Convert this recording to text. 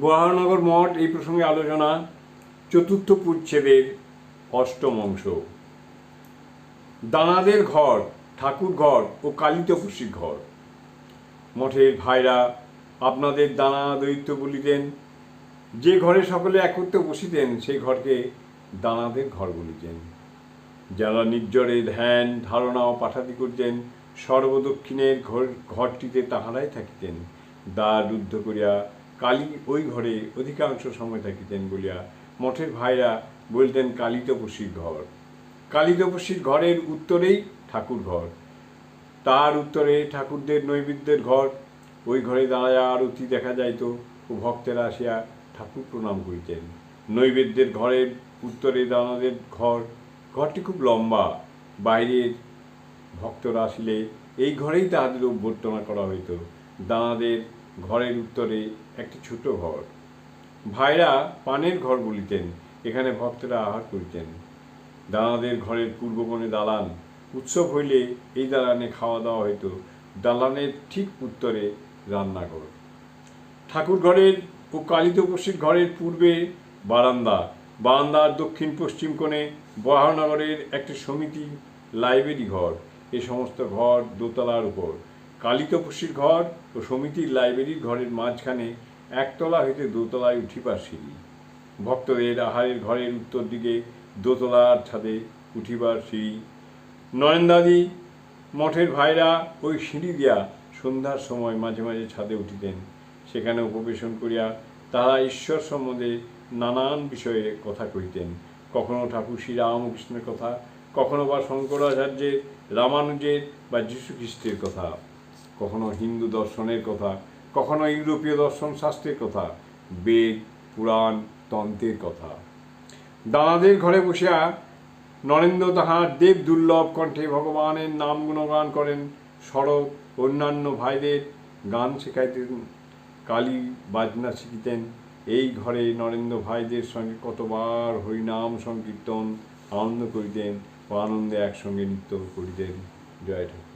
বরাহনগর মঠ এই প্রসঙ্গে আলোচনা, চতুর্থ পরিচ্ছেদের অষ্টম অংশ। দানাদের ঘর, ঠাকুর ঘর ও কালিতপসির ঘর। মঠের ভাইরা আপনাদের দানা দৈত্য বলিতেন, যে ঘরে সকলে একত্রে বসিতেন, সেই ঘরকে দানাদের ঘর বলিতেন। যারা নির্জরে ধ্যান, ধারণা ও পাঠাদি করতেন, সর্বদক্ষিণের ঘর, ঘরটিতে তাহারাই থাকিতেন। দ্বার রুদ্ধ করিয়া কালী ওই ঘরে অধিকাংশ সময় থাকিতেন বলিয়া মঠের ভাইরা বলতেন কালী তপস্বীর ঘর। কালী তপস্বীর ঘরের উত্তরেই ঠাকুর ঘর তার উত্তরে ঠাকুরদের নৈবেদ্যের ঘর। ওই ঘরে দাঁড়ায়া আরতি দেখা যাইত ও ভক্তেরা আসিয়া ঠাকুর প্রণাম করিতেন। নৈবেদ্যের ঘরের উত্তরে দানাদের ঘর। ঘরটি খুব লম্বা। বাইরের ভক্তরা আসিলে এই ঘরেই তাহাদের অভ্যর্থনা করা হইত। দানাদের ঘরের উত্তরে একটি ছোট ঘর। ভাইরা পানের ঘর বলিতেন, এখানে ভক্তরা আহার করিতেন। দানাদের ঘরের পূর্বকোণে দালান, উৎসব হইলে এই দালানে খাওয়া দাওয়া হইতো। দালানের ঠিক উত্তরে রান্নাঘর। ঠাকুর ঘরের ও কালিতপসির ঘরের পূর্বে বারান্দা। বারান্দার দক্ষিণ পশ্চিম কোণে বহানগরের একটি সমিতি, লাইব্রেরি ঘর। এ সমস্ত ঘর দোতলার উপর। কালিতপসির ঘর ও সমিতির লাইব্রেরির ঘরের মাঝখানে একতলা হইতে দোতলায় উঠিবার সিঁড়ি ভক্তদের আহারের ঘরের উত্তর দিকে দোতলার ছাদে উঠিবার সিঁড়ি নরেন্দাদি মঠের ভাইরা ওই সিঁড়ি দিয়া সন্ধ্যার সময় মাঝে মাঝে ছাদে উঠিতেন। সেখানে উপবেশন করিয়া তারা ঈশ্বর সম্বন্ধে নানান বিষয়ে কথা কহিতেন। কখনো ঠাকুর শ্রী রামকৃষ্ণের কথা, কখনো বা শঙ্করাচার্যের, রামানুজের বা যীশু খ্রিস্টের কথা। কখনো হিন্দু দর্শনের কথা, কখনো ইউরোপীয় দর্শন শাস্ত্রের কথা, বেদ, পুরাণ, তন্ত্রের কথা। দাদাদের ঘরে বসিয়া নরেন্দ্র তাহার দেব দুর্লভ কণ্ঠে ভগবানের নাম গুণগান করেন। সড়ক অন্যান্য ভাইদের গান শেখাইতেন, কালী বাজনা শিখিতেন। এই ঘরে নরেন্দ্র ভাইদের সঙ্গে কতবার হরিনাম সংকীর্তন আনন্দ করিতেন ও আনন্দে একসঙ্গে নৃত্য করিতেন। জয় ঠাকুর।